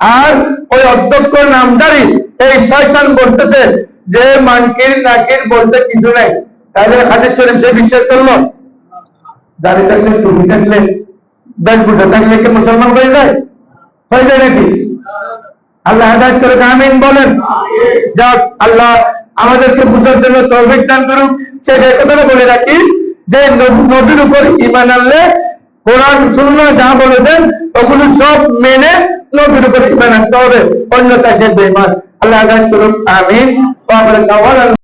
আর ওই অধ্যক্ষ নামদারি এই শয়তান বলতেছে যে মানকির নাকির বলতে কিছু নাই। তাহলে হাদিস শরীফ সে বিশ্বাস করল? দাঁড়িয়ে থাকলে, টুপি থাকলে থাকলে কি মুসলমান হয়ে যায়? হয়ে যায় নাকি? আল্লাহ করে আমিন বলেন। যাক, আল্লাহ আমাদেরকে বুঝার জন্য দান করুন সেটা কথাটা বলে রাখি, যে নবীর উপর ইমান আনলে কোরআন শূন্য যা বলেছেন ওগুলো সব মেনে নবীর উপর ইমান আনতে হবে। অন্যতা সে বেমান আল্লাহ করুন আমিন।